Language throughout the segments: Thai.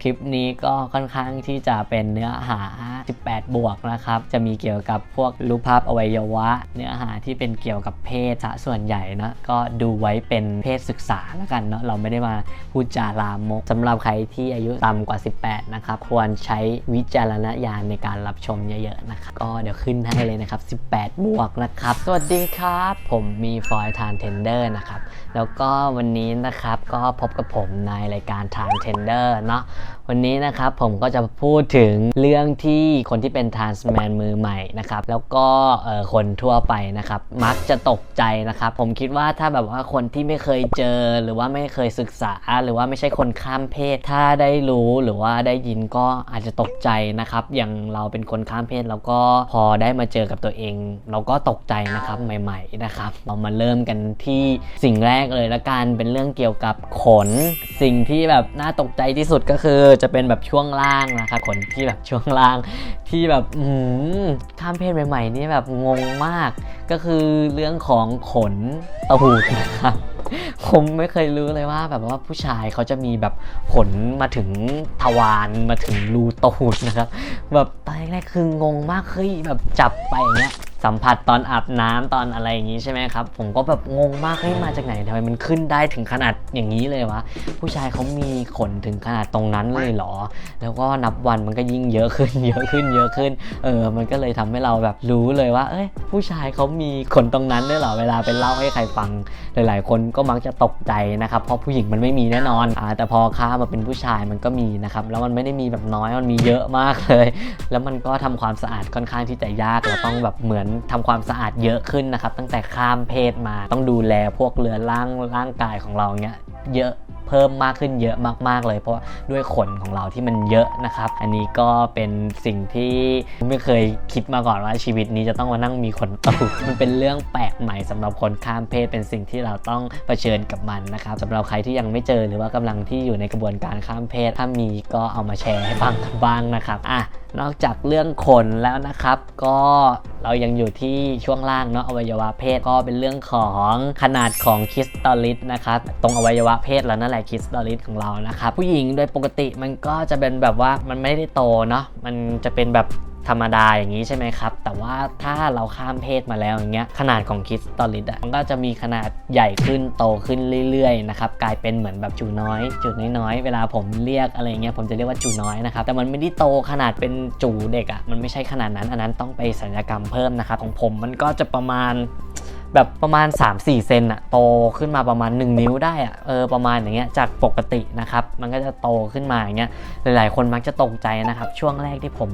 คลิปนี้ก็ค่อนข้างที่จะเป็นเนื้อหา 18 บวกนะครับ จะมีเกี่ยวกับพวกรูปภาพอวัยวะ เนื้อหาที่เป็นเกี่ยวกับเพศซะส่วนใหญ่นะก็ดูไว้เป็นเพศศึกษาแล้วกันเนาะเราไม่ได้มาพูดจาลามกสำหรับใครที่อายุต่ำกว่า 18 นะครับ ควรใช้วิจารณญาณในการรับชมเยอะๆนะครับก็เดี๋ยวขึ้นให้เลยนะครับ 18 บวกนะครับ สวัสดีครับ ผมมีฟอยทานเทนเดอร์นะครับ แล้วก็วันนี้นะครับก็พบกับผมในรายการทานเทนเดอร์เนาะ วันนี้นะครับผมก็จะพูดถึงเรื่องที่คนที่เป็นทรานส์แมนมือใหม่นะครับแล้วก็คนทั่วไปนะครับมักจะตกใจนะครับ ผมคิดว่าถ้าแบบว่าคนที่ไม่เคยเจอหรือว่าไม่เคยศึกษา หรือว่าไม่ใช่คนข้ามเพศ ถ้าได้รู้หรือว่าได้ยินก็อาจจะตกใจนะครับอย่างเราเป็นคนข้ามเพศแล้วก็พอได้มาเจอกับตัวเอง เราก็ตกใจนะครับใหม่ ๆนะครับ เรามาเริ่มกันที่สิ่งแรกเลยละกันเป็นเรื่องเกี่ยวกับขน สิ่งที่แบบน่าตกใจที่สุดก็คือจะเป็นแบบช่วงล่างนะครับขนที่แบบช่วงล่างที่แบบอืมข้ามเพศใหม่ๆนี่แบบงงมาก ก็คือเรื่องของขนตูดนะครับผมไม่เคยรู้เลยว่าแบบว่าผู้ชายเขาจะมีแบบขนมาถึงทวารมาถึงรูตูดนะครับ แบบตอนแรกๆคืองงมากเฮ้ยแบบจับไปอย่างเงี้ย สัมผัสตอนอาบน้ำตอนอะไรอย่างงี้ใช่ไหมครับ ผมก็แบบงงมากเฮ้ยมาจากไหนทำไมมันขึ้นได้ถึงขนาดอย่างนี้เลยวะผู้ชายเขามีขนถึงขนาดตรงนั้นเลยเหรอ แล้วก็นับวันมันก็ยิ่งเยอะขึ้น เยอะขึ้นเยอะขึ้น เออ มันก็เลยทำให้เราแบบรู้เลยว่า เอ้ย ผู้ชายเขามีขนตรงนั้นด้วยเหรอเวลาไปเล่าให้ใครฟัง หลาย ๆ คนก็มักจะตกใจนะครับ เพราะผู้หญิงมันไม่มีแน่นอนอ่าแต่พอข้ามาเป็นผู้ชายมันก็มีนะครับแล้วมันไม่ได้มีแบบน้อยมันมีเยอะมากเลย แล้วมันก็ทำความสะอาดค่อนข้างที่จะยากเราต้องแบบเหมือนทำความสะอาดเยอะขึ้นนะครับ ตั้งแต่ข้ามเพศมาต้องดูแลพวกเรือนร่างร่างกายของเราเนี้ยเยอะเพิ่มมากขึ้นเยอะมาก ๆ เลย เพราะว่าด้วยขนของเราที่มันเยอะนะครับ อันนี้ก็เป็นสิ่งที่ไม่เคยคิดมาก่อนว่าชีวิตนี้จะต้องมานั่งมีขนตูดมันเป็นเรื่องแปลกใหม่สำหรับคนข้ามเพศเป็นสิ่งที่เราต้องเผชิญกับมันนะครับสำหรับใครที่ยังไม่เจอหรือว่ากำลังที่อยู่ในกระบวนการข้ามเพศ ถ้ามีก็เอามาแชร์ให้ฟังกันบ้างนะครับอะนอกจากเรื่องขนแล้วนะครับ ก็ เรายังอยู่ที่ช่วงล่างเนาะอวัยวะเพศก็เป็นเรื่องของขนาดของคริสตัลลิสนะครับตรงอวัยวะเพศแล้วนั่นแหละคริสตัลิสของเรานะครับผู้หญิงโดยปกติมันก็จะเป็นแบบว่ามันไม่ได้โตเนาะมันจะเป็นแบบ ธรรมดาอย่างนี้ใช่ไหมครับ แต่ว่าถ้าเราข้ามเพศมาแล้วอย่างเงี้ยขนาดของคิสตอลิดอะมันก็จะมีขนาดใหญ่ขึ้นโตขึ้นเรื่อยๆนะครับกลายเป็นเหมือนแบบจูน้อยจูน้อยๆเวลาผมเรียกอะไรเงี้ยผมจะเรียกว่าจูน้อยนะครับแต่มันไม่ได้โตขนาดเป็นจูเด็กอะมันไม่ใช่ขนาดนั้นอันนั้นต้องไปศัลยกรรมเพิ่มนะครับของผมมันก็จะประมาณ แบบประมาณ 3-4 เซนอะโตขึ้นมาประมาณ 1 นิ้วได้อะเออประมาณอย่างเงี้ยจากปกตินะครับมันก็จะโตขึ้นมาอย่างเงี้ยหลายๆ คนมักจะตกใจนะครับ ช่วงแรกที่ผม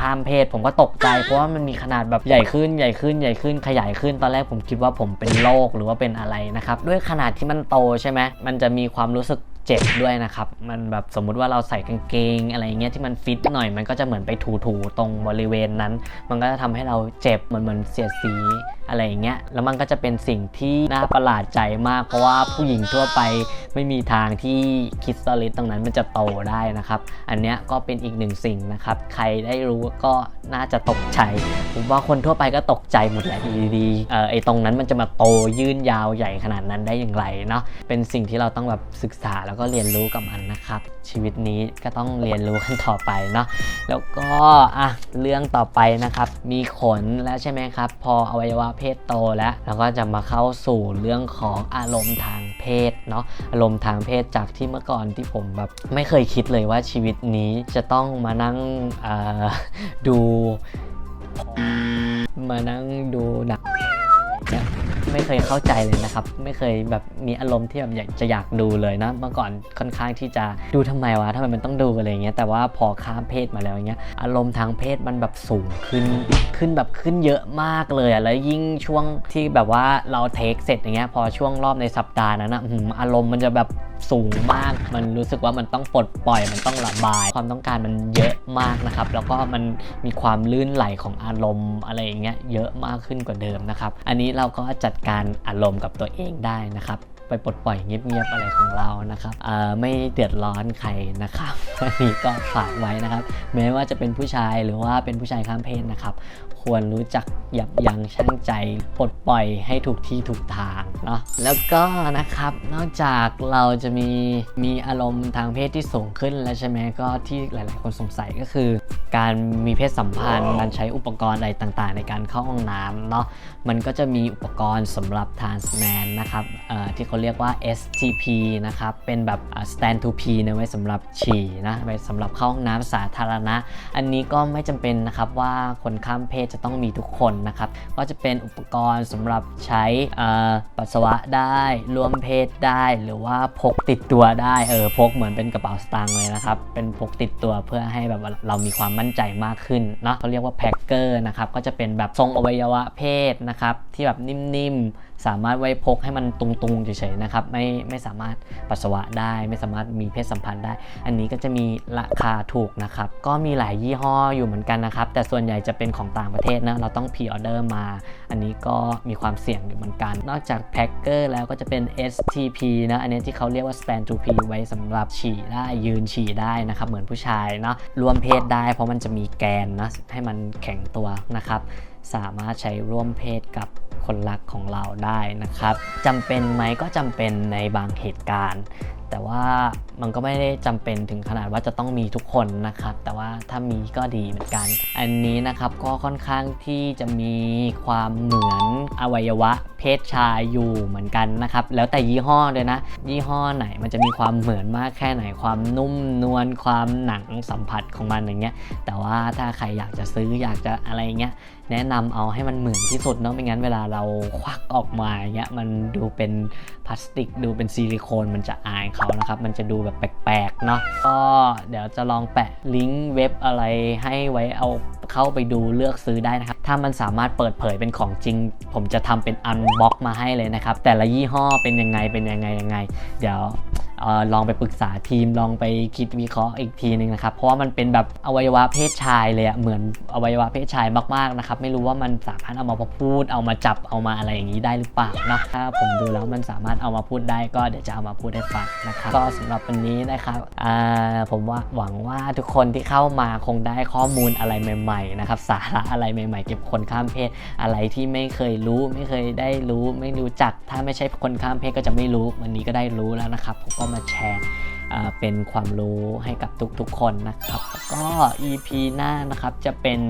ข้ามเพศ ผมก็ตกใจ เพราะว่ามันมีขนาดแบบใหญ่ขึ้นใหญ่ขึ้นใหญ่ขึ้นขยายขึ้นตอนแรกผมคิดว่าผมเป็นโรคหรือว่าเป็นอะไรนะครับด้วยขนาดที่มันโตใช่ไหมมันจะมีความรู้สึกเจ็บด้วยนะครับ มันแบบสมมุติว่าเราใส่กางเกงอะไรเงี้ยที่มันฟิตหน่อย มันก็จะเหมือนไปถูๆตรงบริเวณนั้น มันก็จะทำให้เราเจ็บเหมือนเหมือนเสียดสี อะไรอย่างเงี้ยแล้วมันก็จะเป็นสิ่งที่น่าประหลาดใจมาก เพราะว่าผู้หญิงทั่วไปไม่มีทางที่คิสตอลิสตรงนั้นมันจะโตได้นะครับ อันเนี้ยก็เป็นอีกหนึ่งสิ่งนะครับ ใครได้รู้ก็น่าจะตกใจ ผมว่าคนทั่วไปก็ตกใจหมดแหละดีๆเออไอตรงนั้นมันจะมาโตยื่นยาวใหญ่ขนาดนั้นได้อย่างไรเนาะเป็นสิ่งที่เราต้องแบบศึกษาแล้วก็เรียนรู้กับมันนะครับ ชีวิตนี้ก็ต้องเรียนรู้กันต่อไปเนาะแล้วก็อะเรื่องต่อไปนะครับมีขนแล้วใช่ไหมครับ พออวัยวะเพศโตแล้วเราก็จะมาเข้าสู่เรื่องของอารมณ์ทางเพศเนาะอารมณ์ทางเพศจากที่เมื่อก่อนที่ผมแบบไม่เคยคิดเลยว่าชีวิตนี้จะต้องมานั่งดูมานั่งดูหนัง ไม่เคยเข้าใจเลยนะครับ ไม่เคยแบบมีอารมณ์ที่แบบอยากจะอยากดูเลยนะ เมื่อก่อนค่อนข้างที่จะดูทำไมวะทำไมมันต้องดูอะไรเงี้ยแต่ว่าพอข้ามเพศมาแล้วเงี้ยอารมณ์ทางเพศมันแบบสูงขึ้นขึ้นแบบขึ้นเยอะมากเลยอะแล้วยิ่งช่วงที่แบบว่าเราเทคเสร็จอย่างเงี้ยพอช่วงรอบในสัปดาห์นั้นนะอารมณ์มันจะแบบสูงมาก มันรู้สึกว่ามันต้องปลดปล่อย มันต้องระบาย ความต้องการมันเยอะมากนะครับ แล้วก็มันมีความลื่นไหลของอารมณ์อะไรอย่างเงี้ยเยอะมากขึ้นกว่าเดิมนะครับ อันนี้เราก็จัดการอารมณ์กับตัวเองได้นะครับ ไปปลดปล่อยเงียบๆอะไรของเรานะครับไม่เดือดร้อนใครนะครับอันนี้ก็ฝากไว้นะครับ แม้ว่าจะเป็นผู้ชายหรือว่าเป็นผู้ชายข้ามเพศนะครับ ควรรู้จักยับยั้งชั่งใจปลดปล่อยให้ถูกที่ถูกทางเนาะแล้วก็นะครับนอกจากเราจะมีมีอารมณ์ทางเพศที่สูงขึ้นแล้วใช่ไหมก็ที่หลาย ๆ คนสงสัยก็คือการมีเพศสัมพันธ์ การใช้อุปกรณ์อะไรต่างๆ ในการเข้าห้องน้ำเนาะ มันก็จะมีอุปกรณ์สำหรับ trans man นะครับเอ่อที่เขาเรียกว่า STP นะครับ เป็นแบบอ่า stand to pee นะไว้สำหรับฉี่นะ ไว้สำหรับเข้าห้องน้ำสาธารณะ อันนี้ก็ไม่จำเป็นนะครับว่าคนข้ามเพศจะต้องมีทุกคนนะครับ ก็จะเป็นอุปกรณ์สำหรับใช้เอ่อปัสสาวะได้ร่วมเพศได้ หรือว่าพกติดตัวได้ เออ พกเหมือนเป็นกระเป๋าสตางค์เลยนะครับ เป็นพกติดตัวเพื่อให้แบบว่าเรามีความมั่นใจมากขึ้นเนาะเขาเรียกว่าแพ็คเกอร์นะครับก็จะเป็นแบบทรงอวัยวะเพศนะครับที่แบบนิ่มๆสามารถไว้พกให้มันตุงๆเฉยๆนะครับไม่ไม่สามารถปัสสาวะได้ ไม่สามารถมีเพศสัมพันธ์ได้ อันนี้ก็จะมีราคาถูกนะครับก็มีหลายยี่ห้ออยู่เหมือนกันนะครับ แต่ส่วนใหญ่จะเป็นของต่างประเทศนะเราต้องพ r ออเดอร์มา อันนี้ก็มีความเสี่ยงอยู่เหมือนกัน นอกจากแพ็คเกอร์แล้วก็จะเป็น STP นะอันนี้ที่เขาเรียกว่า stand to pee ไว้สำหรับฉี่ได้ยืนฉี่ได้นะครับเหมือนผู้ชายเนาะรวมเพศได้เพราะมันจะมีแกนนะให้มันแข็งตัวนะครับ สามารถใช้ร่วมเพศกับคนรักของเราได้นะครับจำเป็นไหมก็จำเป็นในบางเหตุการณ์ แต่ว่ามันก็ไม่ได้จำเป็นถึงขนาดว่าจะต้องมีทุกคนนะครับ แต่ว่าถ้ามีก็ดีเหมือนกัน อันนี้นะครับก็ค่อนข้างที่จะมีความเหมือนอวัยวะ เพศชายอยู่เหมือนกันนะครับ แล้วแต่ยี่ห้อเลยนะ ยี่ห้อไหนมันจะมีความเหมือนมากแค่ไหนความนุ่มนวลความหนังสัมผัสของมันอย่างเงี้ย แต่ว่าถ้าใครอยากจะซื้ออยากจะอะไรเงี้ยแนะนำเอาให้มันเหมือนที่สุดเนาะไม่งั้นเวลาเราควักออกมาอย่างเงี้ยมันดูเป็นพลาสติกดูเป็นซิลิโคนมันจะอายเขานะครับ มันจะดูแบบแปลกๆเนาะก็เดี๋ยวจะลองแปะลิงก์เว็บอะไรให้ไว้เอาเข้าไปดูเลือกซื้อได้นะครับ ถ้ามันสามารถเปิดเผยเป็นของจริง ผมจะทำเป็นอันบ็อกมาให้เลยนะครับ แต่ละยี่ห้อเป็นยังไงเป็นยังไงยังไง เดี๋ยว ลองไปปรึกษาทีมลองไปคิดวิเคราะห์อีกทีหนึ่งนะครับ เพราะว่ามันเป็นแบบอวัยวะเพศชายเลยอะเหมือนอวัยวะเพศชายมากๆนะครับ ไม่รู้ว่ามันสามารถเอามาพูด เอามาจับเอามาอะไรอย่างนี้ได้หรือเปล่านะถ้าผมดูแล้วมันสามารถเอามาพูดได้ก็เดี๋ยวจะเอามาพูดให้ฟังนะครับก็สำหรับวันนี้นะครับผมว่าหวังว่าทุกคนที่เข้ามาคงได้ข้อมูลอะไรใหม่ๆนะครับสาระอะไรใหม่ ๆ เกี่ยวกับคนข้ามเพศอะไรที่ไม่เคยรู้ ไม่เคยได้รู้ ไม่รู้จัก ถ้าไม่ใช่คนข้ามเพศก็จะไม่รู้ วันนี้ก็ได้รู้แล้วนะครับผมก็มาแชร์เป็นความรู้ให้กับทุกๆคนนะครับแล้วก็ EP หน้านะครับจะเป็น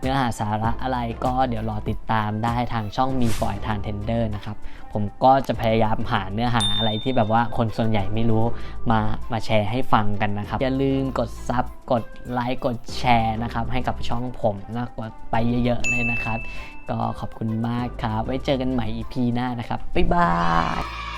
เนื้อหาสาระอะไรก็เดี๋ยวรอติดตามได้ทางช่องมีฟอยทานเทนเดอร์นะครับ ผมก็จะพยายามหาเนื้อหาอะไรที่แบบว่าคนส่วนใหญ่ไม่รู้มามาแชร์ให้ฟังกันนะครับ อย่าลืมกดซับกดไลค์กดแชร์นะครับให้กับช่องผมนะกดไปเยอะๆเลยนะครับ ก็ขอบคุณมากครับ ไว้เจอกันใหม่ EP หน้านะครับบ๊ายบาย